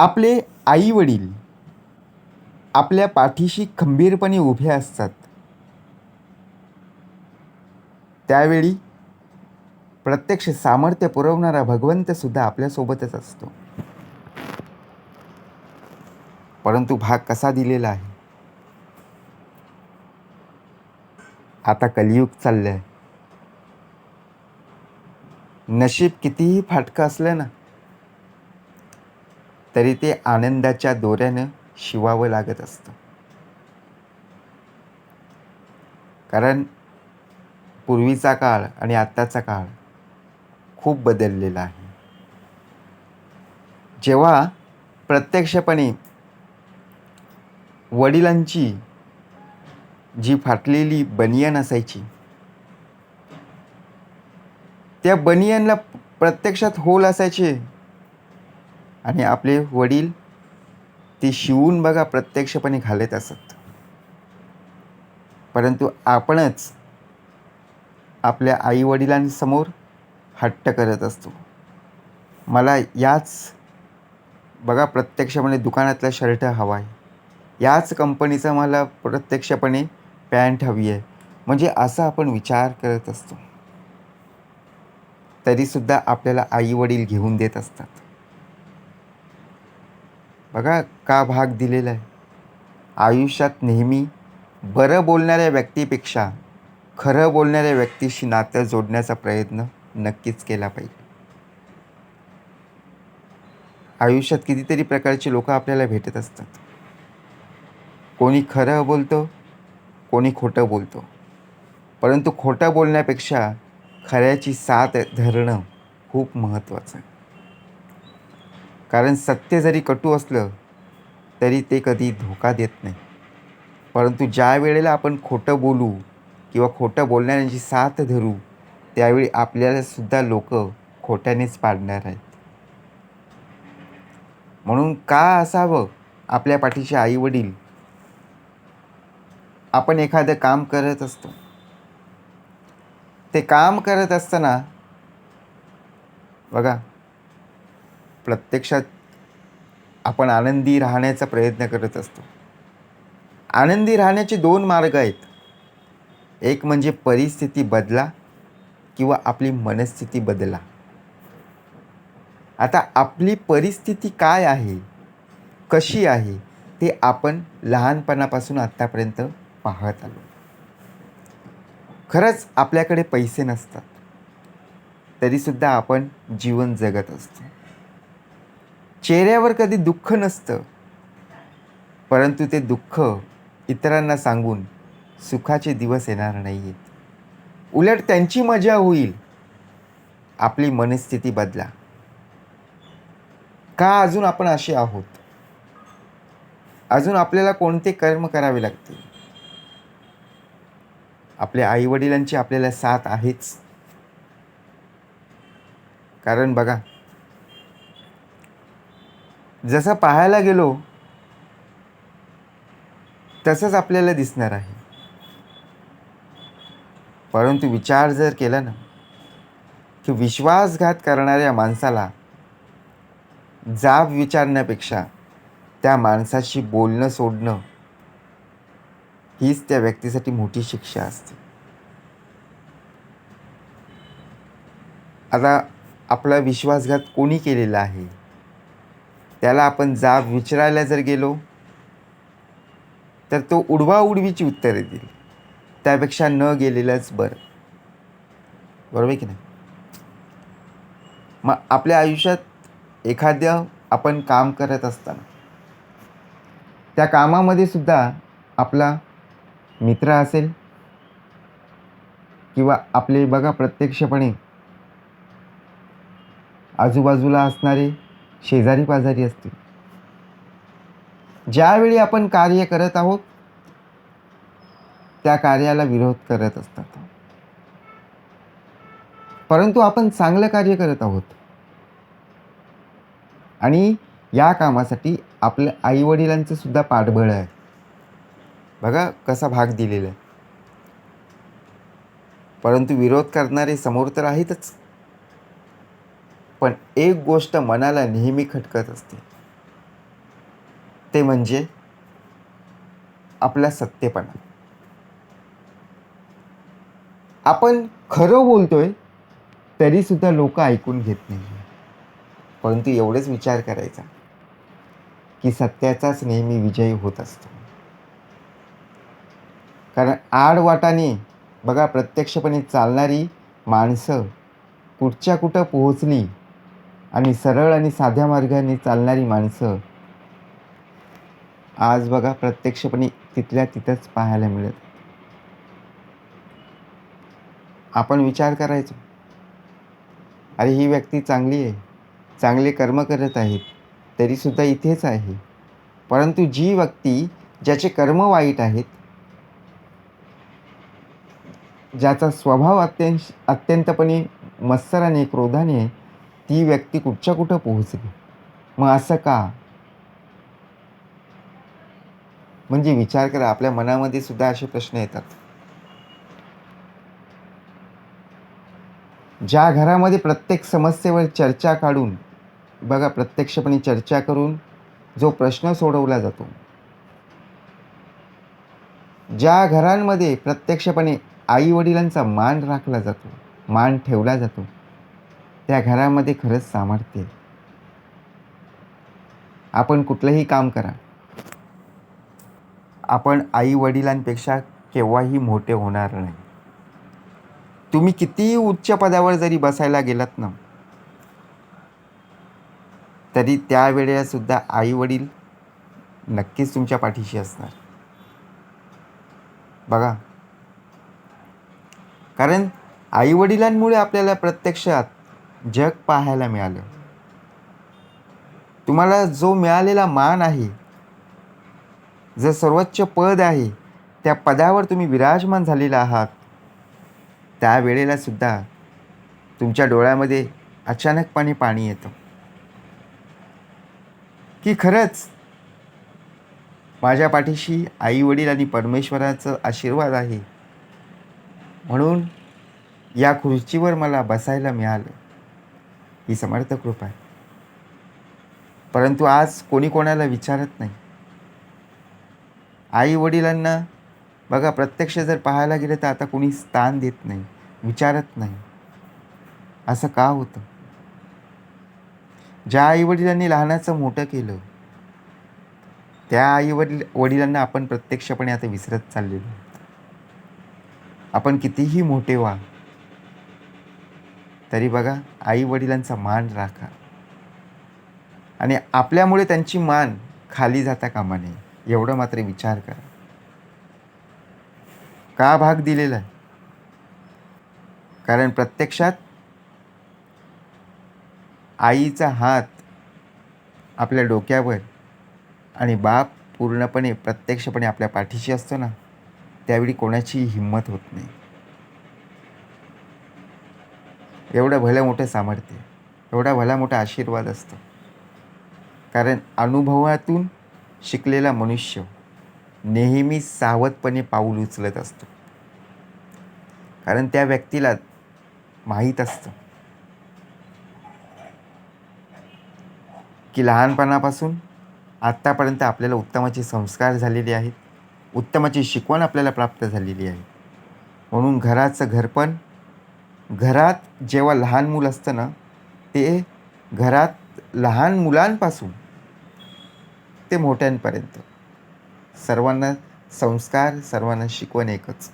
आपले आई वडील आपल्या पाठीशी खंबीरपणे उभे असतात. त्यावेळी प्रत्यक्ष सामर्थ्य पुरवणारा भगवंत सुद्धा आपल्यासोबतच असतो. परंतु भाग कसा दिलेला आहे? आता कलियुग चाललंय. नशीब कितीही फाटकं असलं ना तरी ते आनंदाच्या दोऱ्यानं शिवावं लागत असतं. कारण पूर्वीचा काळ आणि आत्ताचा काळ खूप बदललेला आहे. जेव्हा प्रत्यक्षपणे वडिलांची जी फाटलेली बनियन असायची त्या बनियनला प्रत्यक्षात होल असायचे. आणि आपले वडील ती शिवून बघा प्रत्यक्षपणे घालत असत. परंतु आपणच आपल्या आईवडिलांसमोर हट्ट करत असतो. मला याच बघा प्रत्यक्षपणे दुकानातला शर्ट हवा आहे याच कंपनीचा मला प्रत्यक्षपणे पॅन्ट हवी आहे. म्हणजे असा आपण विचार करत असतो. तरीसुद्धा आपल्याला आईवडील घेऊन देत असतात. बघा का भाग दिलेला आहे. आयुष्यात नेहमी बरं बोलणाऱ्या व्यक्तीपेक्षा खरं बोलणाऱ्या व्यक्तीशी नातं जोडण्याचा प्रयत्न नक्कीच केला पाहिजे. आयुष्यात कितीतरी प्रकारचे लोक आपल्याला भेटत असतात. कोणी खरं बोलतो कोणी खोटं बोलतो. परंतु खोटं बोलण्यापेक्षा खऱ्याची साथ धरणं खूप महत्त्वाचं आहे. कारण सत्य जरी कटू असलं तरी ते कधी धोका देत नाही. परंतु ज्या वेळेला आपण खोटं बोलू किंवा खोटं बोलणाऱ्यांची साथ धरू त्यावेळी आपल्यालासुद्धा लोक खोट्यानेच पाडणार आहेत. म्हणून का असावं आपल्या पाठीचे आई वडील आपण एखादं काम करत असतो. ते काम करत असताना बघा प्रत्यक्षात आपण आनंदी राहण्याचा प्रयत्न करत असतो. आनंदी राहण्याचे दोन मार्ग आहेत. एक म्हणजे परिस्थिती बदला किंवा आपली मनस्थिती बदला. आता आपली परिस्थिती काय आहे? कशी आहे? ते आपण लहानपणापासून आत्तापर्यंत पाहत आलो. खरंच आपल्याकडे पैसे नसतात. तरीसुद्धा आपण जीवन जगत असतो. चेहऱ्यावर कधी दुःख नसतं परंतु ते दुःख इतरांना सांगून सुखाचे दिवस येणार नाही आहेत उलट त्यांची मजा होईल. आपली मनस्थिती बदला. का अजून आपण असे आहोत? अजून आपल्याला कोणते कर्म करावे लागतील? आपल्या आईवडिलांची आपल्याला साथ आहेच. कारण बघा जसं पाहायला गेलो तसंच आपल्याला दिसणार आहे. परंतु विचार जर केला ना की विश्वासघात करणाऱ्या माणसाला जाब विचारण्यापेक्षा त्या माणसाशी बोलणं सोडणं हीच त्या व्यक्तीसाठी मोठी शिक्षा असते. आता आपला विश्वासघात कोणी केलेला आहे? त्याला आपण जाब विचारायला जर गेलो तर तो उडवाउडवीची उत्तरे देईल. त्यापेक्षा न गेलेलंच बरं. बरोबर आहे की नाही? मग आपल्या आयुष्यात एखादं आपण काम करत असताना त्या कामामध्ये सुद्धा आपला मित्र असेल किंवा आपले बघा प्रत्यक्षपणे आजूबाजूला असणारे शेजारी पाजारी असतील. ज्यावेळी आपण कार्य करत आहोत त्या कार्याला विरोध करत असतात. परंतु आपण चांगलं कार्य करत आहोत. आणि या कामासाठी आपल्या आईवडिलांचं सुद्धा पाठबळ आहे. बघा कसा भाग दिलेला आहे. परंतु विरोध करणारे समोर तर आहेतच. पण एक गोष्ट मनाला नेहमी खटकत असते. ते म्हणजे आपला सत्यपणा. आपण खरं बोलतोय तरीसुद्धा लोक ऐकून घेत नाही परंतु एवढेच विचार करायचा की सत्याचाच नेहमी विजयी होत असतो. कारण आडवाटाने बघा प्रत्यक्षपणे चालणारी माणसं कुठच्या कुठं पोहोचली आणि सरळ आणि साध्या मार्गाने चालणारी माणसं आज बघा प्रत्यक्षपणे तिथल्या तिथंच पाहायला मिळत. आपण विचार करायचो. अरे ही व्यक्ती चांगली आहे. चांगले कर्म करत आहेत. तरीसुद्धा इथेच आहे. परंतु जी व्यक्ती ज्याचे कर्म वाईट आहेत ज्याचा स्वभाव अत्यंत अत्यंतपणे मत्सराने क्रोधाने ती व्यक्ती कुठच्या कुठं पोहोचली? मग असं का? म्हणजे विचार करा आपल्या मनामध्ये सुद्धा असे प्रश्न येतात. ज्या घरामध्ये प्रत्येक समस्येवर चर्चा काढून बघा प्रत्यक्षपणे चर्चा करून जो प्रश्न सोडवला जातो. ज्या घरांमध्ये प्रत्यक्षपणे आई वडिलांचा मान राखला जातो मान ठेवला जातो त्या घरामध्ये खरंच सामर्थ्य आहे. आपण कुठलंही काम करा. आपण आई वडिलांपेक्षा केव्हाही मोठे होणार नाही. तुम्ही कितीही उच्च पदावर जरी बसायला गेलात ना तरी त्यावेळेसुद्धा आई वडील नक्कीच तुमच्या पाठीशी असणार. बघा. कारण आई वडिलांमुळे आपल्याला प्रत्यक्षात जग पाहायला मिळालं. तुम्हाला जो मिळालेला मान आहे जे सर्वोच्च पद आहे त्या पदावर तुम्ही विराजमान झालेला आहात त्यावेळेला सुद्धा तुमच्या डोळ्यामध्ये अचानकपणे पाणी येतं. की खरंच माझ्या पाठीशी आई वडील आणि परमेश्वराचं आशीर्वाद आहे म्हणून या खुर्चीवर मला बसायला मिळालं. ही समर्थ कृपा आहे. परंतु आज कोणी कोणाला विचारत नाही. आई वडिलांना बघा प्रत्यक्ष जर पाहायला गेलं तर आता कोणी स्थान देत नाही विचारत नाही. असं का होतं? ज्या आई वडिलांनी लहानाचं मोठं केलं त्या आई वडील वडिलांना आपण प्रत्यक्षपणे आता विसरत चाललेलो आपण कितीही मोठे व्हा तरी बघा आई वडिलांचा मान राखा. आणि आपल्यामुळे त्यांची मान खाली जाता कामा नये. एवढं मात्र विचार करा. का भाग दिलेला आहे? कारण प्रत्यक्षात आईचा हात आपल्या डोक्यावर आणि बाप पूर्णपणे प्रत्यक्षपणे आपल्या पाठीशी असतो ना त्यावेळी कोणाचीही हिंमत होत नाही. एवढं भलं मोठं सामर्थ्य एवढा भला मोठा आशीर्वाद असतो. कारण अनुभवातून शिकलेला मनुष्य नेहमी सावधपणे पाऊल उचलत असतो. कारण त्या व्यक्तीला माहीत असतं की लहानपणापासून आत्तापर्यंत आपल्याला उत्तमाचे संस्कार झालेले आहेत उत्तमाची शिकवण आपल्याला प्राप्त झालेली आहे. म्हणून घराचं घरपण घरात जेव्हा लहान मूल असतं ना ते घरात लहान मुलांपासून ते मोठ्यांपर्यंत. सर्वांना संस्कार सर्वांना शिकवण एकच.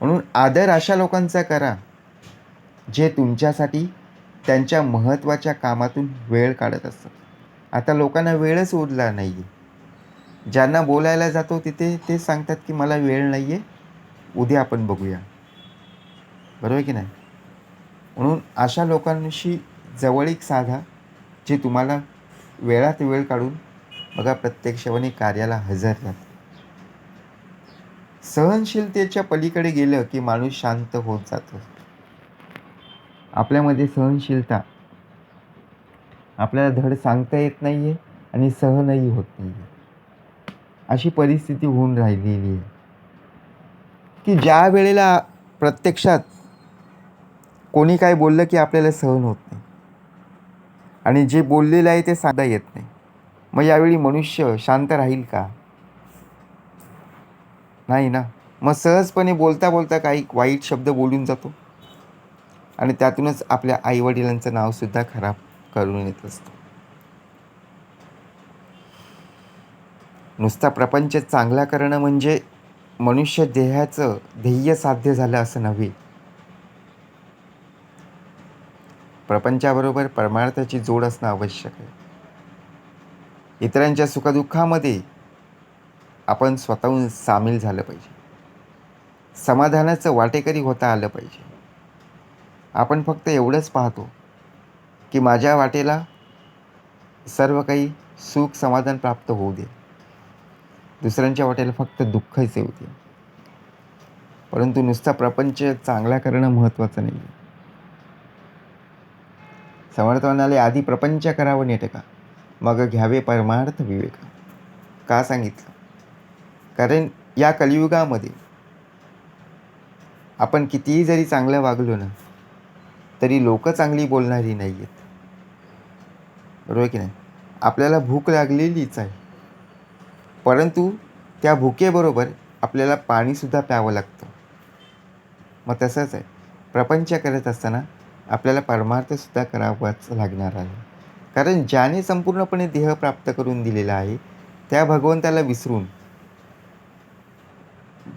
म्हणून आदर अशा लोकांचा करा जे तुमच्यासाठी त्यांच्या महत्त्वाच्या कामातून वेळ काढत असतात. आता लोकांना वेळच उरला नाही आहे ज्यांना बोलायला जातो तिथे ते सांगतात की मला वेळ नाही आहे उद्या आपण बघूया. बरोबर की नाही? म्हणून अशा लोकांशी जवळीक साधा जे तुम्हाला वेळात वेळ काढून बघा प्रत्यक्षपणे कार्याला हजर राहतात. सहनशीलतेच्या पलीकडे गेलं की माणूस शांत होत जातो. आपल्यामध्ये सहनशीलता. आपल्याला धड सांगता येत नाही आहे आणि सहनही होत नाही आहे अशी परिस्थिती होऊन राहिलेली आहे. की ज्या वेळेला प्रत्यक्षात कोणी काय बोललं की आपल्याला सहन होत नाही. आणि जे बोललेलं आहे ते सांगता येत नाही. मग यावेळी मनुष्य शांत राहील का? नाही ना. मग सहजपणे बोलता बोलता काही वाईट शब्द बोलून जातो. आणि त्यातूनच आपल्या आईवडिलांचं नावसुद्धा खराब करून येत असतो. नुसता प्रपंच चांगला करणं म्हणजे मनुष्य देहाचं ध्येय साध्य झालं असं नव्हे. प्रपंचाबरोबर परमार्थाची जोड असणं आवश्यक आहे. इतरांच्या सुखदुःखामध्ये आपण स्वतःहून सामील झालं पाहिजे. समाधानाचं वाटेकरी होता आलं पाहिजे. आपण फक्त एवढंच पाहतो की माझ्या वाटेला सर्व काही सुख समाधान प्राप्त होऊ दे. दुसऱ्यांच्या वाटेला फक्त दुःखच येऊ दे. परंतु नुसता प्रपंच चांगला करणं महत्त्वाचं नाही आहे समर्थ म्हणाले आधी प्रपंच करावं नेटका मग घ्यावे परमार्थ विवेक. का सांगितलं? कारण या कलियुगामध्ये आपण कितीही जरी चांगलं वागलो ना तरी लोक चांगली बोलणारी नाही आहेत बरोबर की नाही? आपल्याला भूक लागलेलीच आहे. परंतु त्या भुकेबरोबर आपल्याला पाणीसुद्धा प्यावं लागतं. मग तसंच आहे. प्रपंच करत असताना आपल्याला परमार्थसुद्धा करावाच लागणार आहे. कारण ज्याने संपूर्णपणे देह प्राप्त करून दिलेला आहे त्या भगवंताला विसरून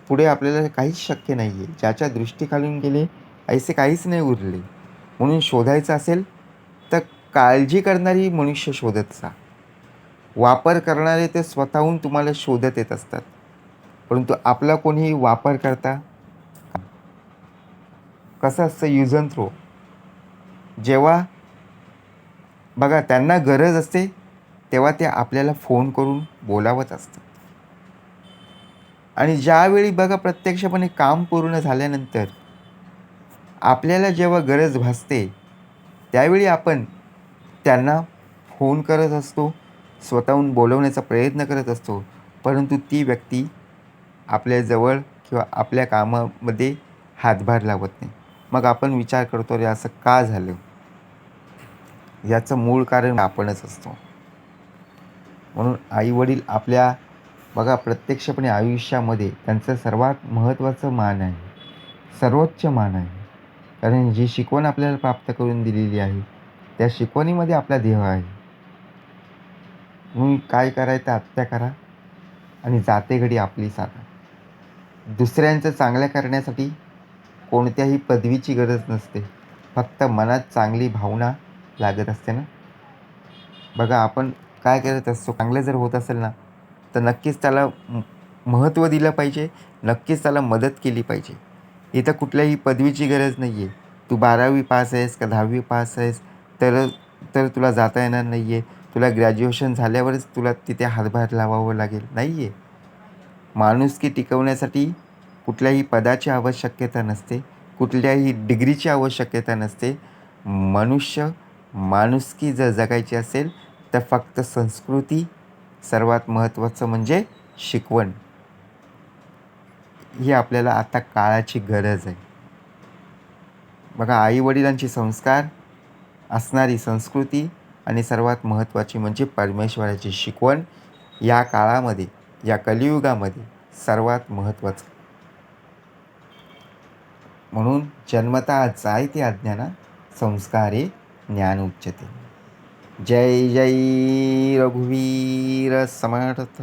पुढे आपल्याला काहीच शक्य नाही आहे ज्याच्या दृष्टीखालून गेले ऐसे काहीच नाही उरले. म्हणून शोधायचं असेल तर काळजी करणारी मनुष्य शोधत जा. वापर करणारे ते स्वतःहून तुम्हाला शोधत येत असतात. परंतु आपला कोणीही वापर करता कसं असतं यूज अँड थ्रो? जेव्हा बघा त्यांना गरज असते तेव्हा ते आपल्याला फोन करून बोलावत असतात. आणि ज्यावेळी बघा प्रत्यक्षपणे काम पूर्ण झाल्यानंतर आपल्याला जेव्हा गरज भासते त्यावेळी आपण त्यांना फोन करत असतो स्वतःहून बोलवण्याचा प्रयत्न करत असतो परंतु ती व्यक्ती आपल्याजवळ किंवा आपल्या कामामध्ये हातभार लावत नाही. मग आपण विचार करतो रे असं का झालं? याचं मूळ कारण आपणच असतो. म्हणून आईवडील आपल्या बघा प्रत्यक्षपणे आयुष्यामध्ये त्यांचं सर्वात महत्त्वाचं मान आहे. सर्वोच्च मान आहे. कारण जी शिकवण आपल्याला प्राप्त करून दिलेली आहे त्या शिकवणीमध्ये आपला देह आहे. म्हणून काय करायचं आत्या करा. आणि जाते घडी आपली साधा. दुसऱ्यांचं चांगल्या करण्यासाठी कोणत्याही पदवीची गरज नसते. फक्त मनात चांगली भावना लागत असते ना? बघा आपण काय करत असतो? चांगलं जर होत असेल ना तर नक्कीच त्याला महत्त्व दिलं पाहिजे नक्कीच त्याला मदत केली पाहिजे. इथं कुठल्याही पदवीची गरज नाही आहे तू बारावी पास आहेस का दहावी पास आहेस तर तर तुला जाता येणार नाही आहे तुला ग्रॅज्युएशन झाल्यावरच तुला तिथे हातभार लावावं लागेल. नाही आहे माणुसकी टिकवण्यासाठी कुठल्याही पदाची आवश्यकता नसते कुठल्याही डिग्रीची आवश्यकता नसते. मनुष्य माणुसकी जर जगायची असेल तर फक्त संस्कृती सर्वात महत्त्वाचं म्हणजे शिकवण. ही आपल्याला आता काळाची गरज आहे. बघा आईवडिलांची संस्कार असणारी संस्कृती आणि सर्वात महत्त्वाची म्हणजे परमेश्वराची शिकवण या काळामध्ये या कलियुगामध्ये सर्वात महत्त्वाचं. म्हणून जन्मता जायते अज्ञाना संस्कारे ज्ञान उच्यते जय जय रघुवीर समर्थ।